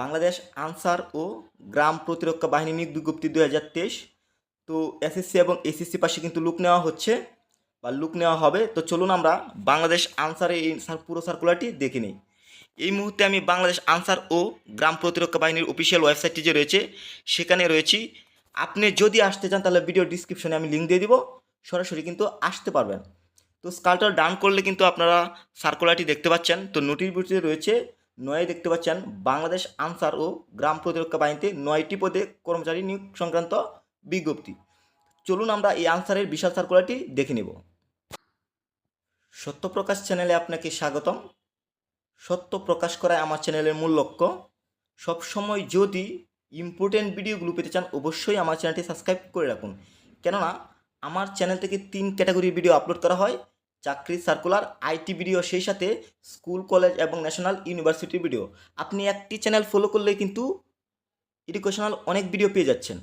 বাংলাদেশ আনসার ও গ্রাম প্রতিরক্ষা বাহিনী নিয়োগ বিজ্ঞপ্তি দুই হাজার তেইশ। তো এসএসসি এবং এসএসসি পাশে কিন্তু লুক নেওয়া হচ্ছে বা লুক নেওয়া হবে। তো চলুন আমরা বাংলাদেশ আনসারের এই পুরো সার্কুলারটি দেখে নিই। এই মুহূর্তে আমি বাংলাদেশ আনসার ও গ্রাম প্রতিরক্ষা বাহিনীর অফিসিয়াল ওয়েবসাইটটি যে রয়েছে, সেখানে রয়েছি। আপনি যদি আসতে চান, তাহলে ভিডিও ডিসক্রিপশনে আমি লিঙ্ক দিয়ে দিব। সরাসরি কিন্তু আসতে পারবেন। তো স্কালটার ডান করলে কিন্তু আপনারা সার্কুলারটি দেখতে পাচ্ছেন। তো নোটিফিকেশনে রয়েছে নয় দেখতে পাচ্ছেন, বাংলাদেশ আনসার ও গ্রাম প্রতিরক্ষা বাহিনীতে নয়টি পদে কর্মচারী নিয়োগ সংক্রান্ত বিজ্ঞপ্তি। চলুন আমরা এই আনসারের বিশাল সার্কুলারটি দেখে নেব। সত্যপ্রকাশ চ্যানেলে আপনাকে স্বাগতম। সত্য প্রকাশ করায় আমার চ্যানেলের মূল লক্ষ্য। সবসময় যদি ইম্পর্টেন্ট ভিডিওগুলো পেতে চান, অবশ্যই আমার চ্যানেলটি সাবস্ক্রাইব করে রাখুন। কেননা, আমার চ্যানেল থেকে তিন ক্যাটাগরির ভিডিও আপলোড করা হয়। চাকরির সার্কুলার আইটি ভিডিও সেই সাথে স্কুল কলেজ এবং ন্যাশনাল ইউনিভার্সিটির ভিডিও আপনি একটি চ্যানেল ফলো করলে কিন্তু এডুকেশনাল অনেক ভিডিও পেয়ে যাচ্ছেন।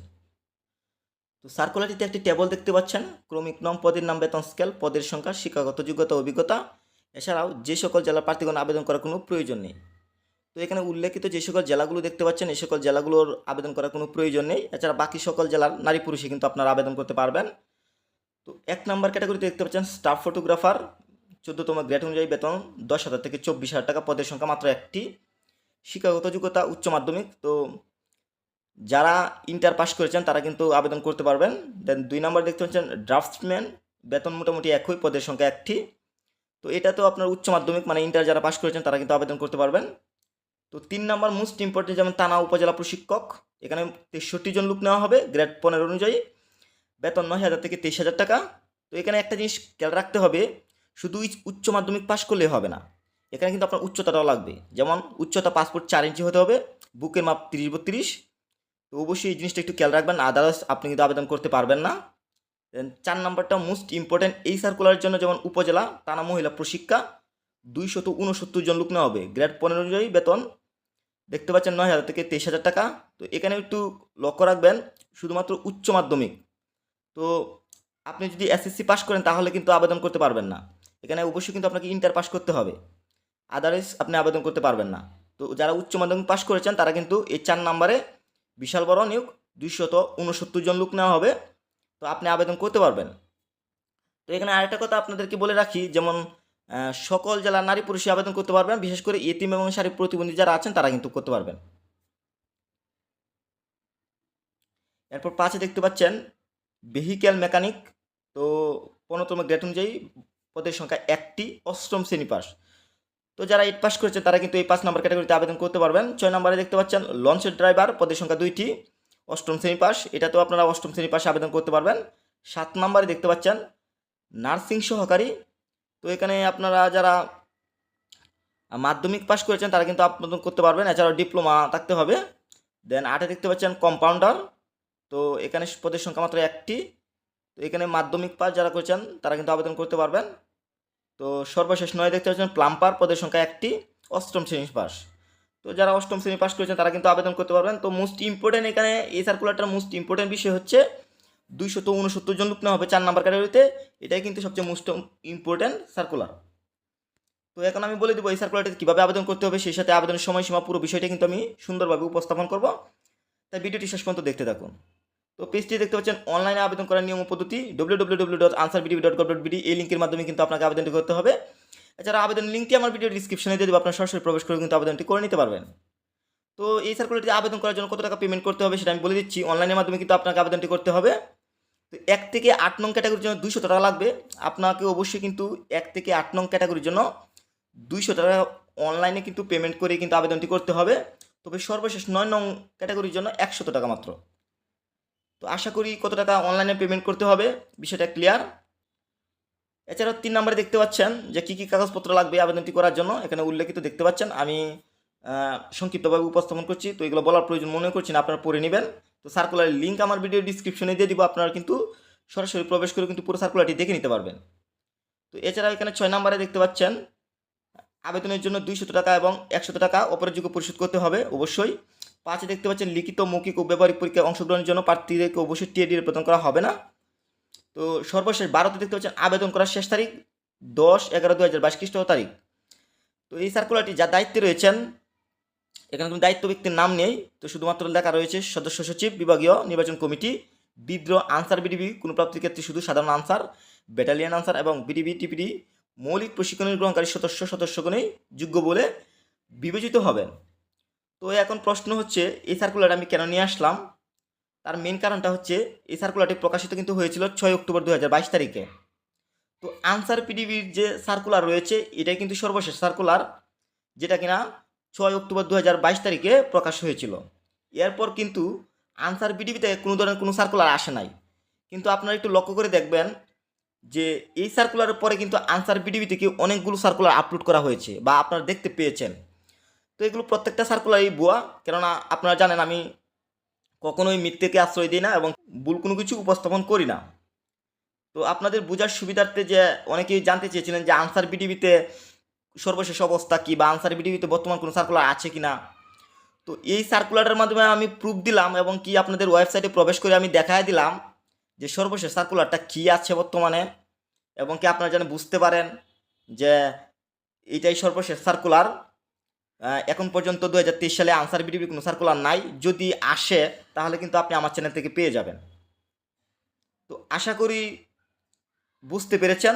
তো সার্কুলারটিতে একটি টেবল দেখতে পাচ্ছেন। ক্রমিক নম, পদের নাম, বেতন স্কেল পদের সংখ্যা, শিক্ষাগত যোগ্যতা, অভিজ্ঞতা। এছাড়াও যে সকল জেলার প্রার্থীগণ আবেদন করার কোনো প্রয়োজন নেই। তো এখানে উল্লেখিত যে সকল জেলাগুলো দেখতে পাচ্ছেন এই সকল জেলাগুলোর আবেদন করার কোনো প্রয়োজন নেই। এছাড়া বাকি সকল জেলার নারী পুরুষে কিন্তু আপনারা আবেদন করতে পারবেন। তো এক নাম্বার ক্যাটাগরিতে দেখতে পাচ্ছেন স্টাফ ফটোগ্রাফার চোদ্দতম গ্রেড অনুযায়ী বেতন দশ হাজার থেকে চব্বিশ হাজার টাকা, পদের সংখ্যা মাত্র একটি। শিক্ষাগত যোগ্যতা উচ্চ মাধ্যমিক, তো যারা ইন্টার পাস করেছেন, তারা কিন্তু আবেদন করতে পারবেন। দেন দুই নাম্বার দেখতে পাচ্ছেন ড্রাফটসম্যান বেতন মোটামুটি একই, পদের সংখ্যা একটি। তো এটা তো আপনার উচ্চ মাধ্যমিক মানে ইন্টার যারা পাস করেছেন, তারা কিন্তু আবেদন করতে পারবেন। তো তিন নাম্বার মোস্ট ইম্পর্টেন্ট যেমন টানা উপজেলা প্রশিক্ষক, এখানে তেষট্টি জন লোক নেওয়া হবে গ্রেড পনেরো অনুযায়ী। বেতন নয় হাজার থেকে তেইশ হাজার টাকা। তো এখানে একটা জিনিস খেয়াল রাখতে হবে, শুধু উচ্চ মাধ্যমিক পাস করলে হবে না। এখানে কিন্তু আপনার উচ্চতাটাও লাগবে। যেমন উচ্চতা পাসপোর্ট চার ইঞ্চি হতে হবে, বুকের মাপ তিরিশ বত্রিশ। তো অবশ্যই এই জিনিসটা একটু খেয়াল রাখবেন, আদারওয়াইজ আপনি কিন্তু আবেদন করতে পারবেন না। চার নাম্বারটা মোস্ট ইম্পর্টেন্ট এই সার্কুলারের জন্য যেমন উপজেলা টানা মহিলা প্রশিক্ষা। দুইশত উনসত্তর জন লোক নেওয়া হবে গ্রেড পনেরো অনুযায়ী বেতন। দেখতে পাচ্ছেন নয় হাজার থেকে তেইশ হাজার টাকা। তো এখানে একটু লক্ষ্য রাখবেন, শুধুমাত্র উচ্চ মাধ্যমিক। তো আপনি যদি এসএসসি পাস করেন, তাহলে কিন্তু আবেদন করতে পারবেন না। এখানে অবশ্যই কিন্তু আপনাকে ইন্টার পাস করতে হবে। আদারওয়াইজ আপনি আবেদন করতে পারবেন না। তো যারা উচ্চ মাধ্যমিক পাস করেছেন, তারা কিন্তু এই চার নাম্বারে বিশাল বড় নিয়োগ, দুইশত উনসত্তর জন লোক নেওয়া হবে। তো আপনি আবেদন করতে পারবেন। তো এখানে আরেকটা কথা আপনাদেরকে বলে রাখি, যেমন সকল জেলার নারী পুরুষে আবেদন করতে পারবেন। বিশেষ করে এতিম এবং শারীরিক প্রতিবন্ধী যারা আছেন, তারা কিন্তু করতে পারবেন। এরপর পাঁচে দেখতে পাচ্ছেন ভেহিক্যাল মেকানিক তো পনেরোতম গ্রেড অনুযায়ী পদের সংখ্যা একটি, অষ্টম শ্রেণি পাস তো যারা এইট পাস করেছে, তারা কিন্তু এই পাঁচ নম্বর ক্যাটাগরিতে আবেদন করতে পারবেন। ছয় নম্বরে দেখতে পাচ্ছেন লঞ্চের ড্রাইভার পদের সংখ্যা দুইটি, অষ্টম শ্রেণি পাস এটাতেও আপনারা অষ্টম শ্রেণি পাশে আবেদন করতে পারবেন। সাত নম্বরে দেখতে পাচ্ছেন নার্সিং সহকারী। তো এখানে আপনারা যারা মাধ্যমিক পাস করেছেন, তারা কিন্তু আবেদন করতে পারবেন। এছাড়াও ডিপ্লোমা থাকতে হবে। দেন আটে দেখতে পাচ্ছেন কম্পাউন্ডার তো এখানে পদের সংখ্যা মাত্র একটি। তো এখানে মাধ্যমিক পাস যারা করেছেন, তারা কিন্তু আবেদন করতে পারবেন। তো সর্বশেষ নয় দেখতে পাচ্ছেন প্লাম্পার পদের সংখ্যা একটি, অষ্টম শ্রেণি পাস তো যারা অষ্টম শ্রেণি পাস করেছেন, তারা কিন্তু আবেদন করতে পারবেন। তো মোস্ট ইম্পর্টেন্ট এখানে এই সার্কুলারটার মোস্ট ইম্পর্টেন্ট বিষয় হচ্ছে, দুইশত উনসত্তর জন লোক নেওয়া হবে চার নাম্বার ক্যাটাগরিতে এটাই কিন্তু সবচেয়ে মোস্ট ইম্পর্টেন্ট সার্কুলার তো এখন আমি বলে দেবো এই সার্কুলারটিতে কীভাবে আবেদন করতে হবে, সেই সাথে আবেদনের সময়সীমা, পুরো বিষয়টা কিন্তু আমি সুন্দরভাবে উপস্থাপন করব। তাই ভিডিওটি শেষ পর্যন্ত দেখতে থাকুন। তো পেজটি দেখতে পাচ্ছেন অনলাইনে আবেদন করার নিয়ম পদ্ধতি ডব্লিউ ডব্লিউ ডট এই লিঙ্কের মাধ্যমে কিন্তু আপনাকে আবেদনটি করতে হবে। এছাড়া আবেদন লিঙ্কটি আমার ভিডিও ডিসক্রিপশনে দিয়ে দেবো, আপনার সরাসরি প্রবেশ করে কিন্তু আবেদনটি করে নিতে পারবেন। তো এই সার্কুলারটি আবেদন করার জন্য কত টাকা পেমেন্ট করতে হবে সেটা আমি বলে দিচ্ছি অনলাইনের মাধ্যমে কিন্তু আপনাকে আবেদনটি করতে হবে। তো এক থেকে আট নং ক্যাটাগরির জন্য দুইশো টাকা লাগবে, আপনাকে অবশ্যই কিন্তু এক থেকে আট নং ক্যাটাগরির জন্য দুইশো টাকা অনলাইনে কিন্তু পেমেন্ট করে কিন্তু আবেদনটি করতে হবে। তবে সর্বশেষ নয় নং ক্যাটাগরির জন্য একশত টাকা মাত্র। তো আশা করি কত টাকা অনলাইনে পেমেন্ট করতে হবে, বিষয়টা ক্লিয়ার এছাড়াও তিন নম্বরে দেখতে পাচ্ছেন যে কী কী কাগজপত্র লাগবে আবেদনটি করার জন্য, এখানে উল্লেখিত দেখতে পাচ্ছেন আমি সংক্ষিপ্তভাবে উপস্থাপন করছি, তো এগুলো বলার প্রয়োজন মনে করছি না, আপনারা পড়ে নেবেন। তো সার্কুলারের লিঙ্ক আমার ভিডিও ডিসক্রিপশনে দিয়ে দিব, আপনারা কিন্তু সরাসরি প্রবেশ করে কিন্তু পুরো সার্কুলারটি দেখে নিতে পারবেন। তো এছাড়াও এখানে ছয় নম্বরে দেখতে পাচ্ছেন, আবেদনের জন্য দুইশত টাকা এবং একশত টাকা অপরাযোগ্য পরিশোধ করতে হবে, অবশ্যই। পাঁচে দেখতে পাচ্ছেন লিখিত মৌখিক ও ব্যবহারিক পরীক্ষায় অংশগ্রহণের জন্য প্রার্থীদেরকে অবশ্যই টিএডি প্রদান করা হবে না। তো সর্বশেষ বারোতে দেখতে পাচ্ছেন আবেদন করার শেষ তারিখ দশ এগারো দু হাজার বাইশ খ্রিস্ট তারিখ। তো এই সার্কুলারটি যা দায়িত্বে রয়েছেন, এখানে কোনো দায়িত্ব ব্যক্তির নাম নেই, তো শুধুমাত্র লেখা রয়েছে সদস্য সচিব, বিভাগীয় নির্বাচন কমিটি, বিদ্রোহ আনসার বিডিবি কোনো প্রাপ্তির ক্ষেত্রে শুধু সাধারণ আনসার ব্যাটালিয়ান আনসার এবং বিডিবি টিপিডি মৌলিক প্রশিক্ষণের গ্রহণকারী সদস্য সদস্যগণই যোগ্য বলে বিবেচিত হবেন। তো এখন প্রশ্ন হচ্ছে, এই সার্কুলার আমি কেন নিয়ে আসলাম? তার মেন কারণটা হচ্ছে, এই সার্কুলারটি প্রকাশিত কিন্তু হয়েছিল ছয় অক্টোবর দু হাজার বাইশ তারিখে। তো আনসার পিডিবির যে সার্কুলার রয়েছে, এটাই কিন্তু সর্বশেষ সার্কুলার যেটা কিনা ছয় অক্টোবর দু হাজার বাইশ তারিখে প্রকাশ হয়েছিল। এরপর কিন্তু আনসার পিডিবিতে কোনো ধরনের কোনো সার্কুলার আসে নাই। কিন্তু আপনারা একটু লক্ষ্য করে দেখবেন যে, এই সার্কুলারের পরে কিন্তু আনসার পিডিবি থেকে অনেকগুলো সার্কুলার আপলোড করা হয়েছে, বা আপনারা দেখতে পেয়েছেন। তো এগুলো প্রত্যেকটা সার্কুলারই ভুয়া, কেননা আপনারা জানেন আমি কখনোই মিথ্যেকে আশ্রয় দিই না এবং ভুল কোনো কিছু উপস্থাপন করি না। তো আপনাদের বোঝার সুবিধার্থে যে অনেকেই জানতে চেয়েছিলেন যে আনসার বিডিবিতে সর্বশেষ অবস্থা কী বা আনসার বিডিবিতে বর্তমান কোনো সার্কুলার আছে কি না তো এই সার্কুলারের মাধ্যমে আমি প্রুফ দিলাম এবং কি আপনাদের ওয়েবসাইটে প্রবেশ করে আমি দেখায় দিলাম যে সর্বশেষ সার্কুলারটা কী আছে বর্তমানে এবং কি আপনারা যেন বুঝতে পারেন যে এইটাই সর্বশেষ সার্কুলার এখন পর্যন্ত দু হাজার তেইশ সালে আনসার বিডিবির কোনো সার্কুলার নাই। যদি আসে, তাহলে কিন্তু আপনি আমার চ্যানেল থেকে পেয়ে যাবেন। তো আশা করি বুঝতে পেরেছেন।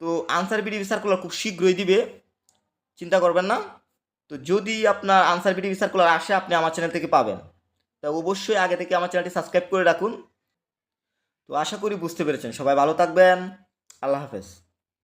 তো আনসার বিডিবি সার্কুলার খুব শীঘ্রই দিবে। চিন্তা করবেন না। তো যদি আপনার আনসার বিডিবি সার্কুলার আসে, আপনি আমার চ্যানেল থেকে পাবেন। তা অবশ্যই আগে থেকে আমার চ্যানেলটি সাবস্ক্রাইব করে রাখুন। তো আশা করি বুঝতে পেরেছেন। সবাই ভালো থাকবেন। আল্লাহ হাফেজ।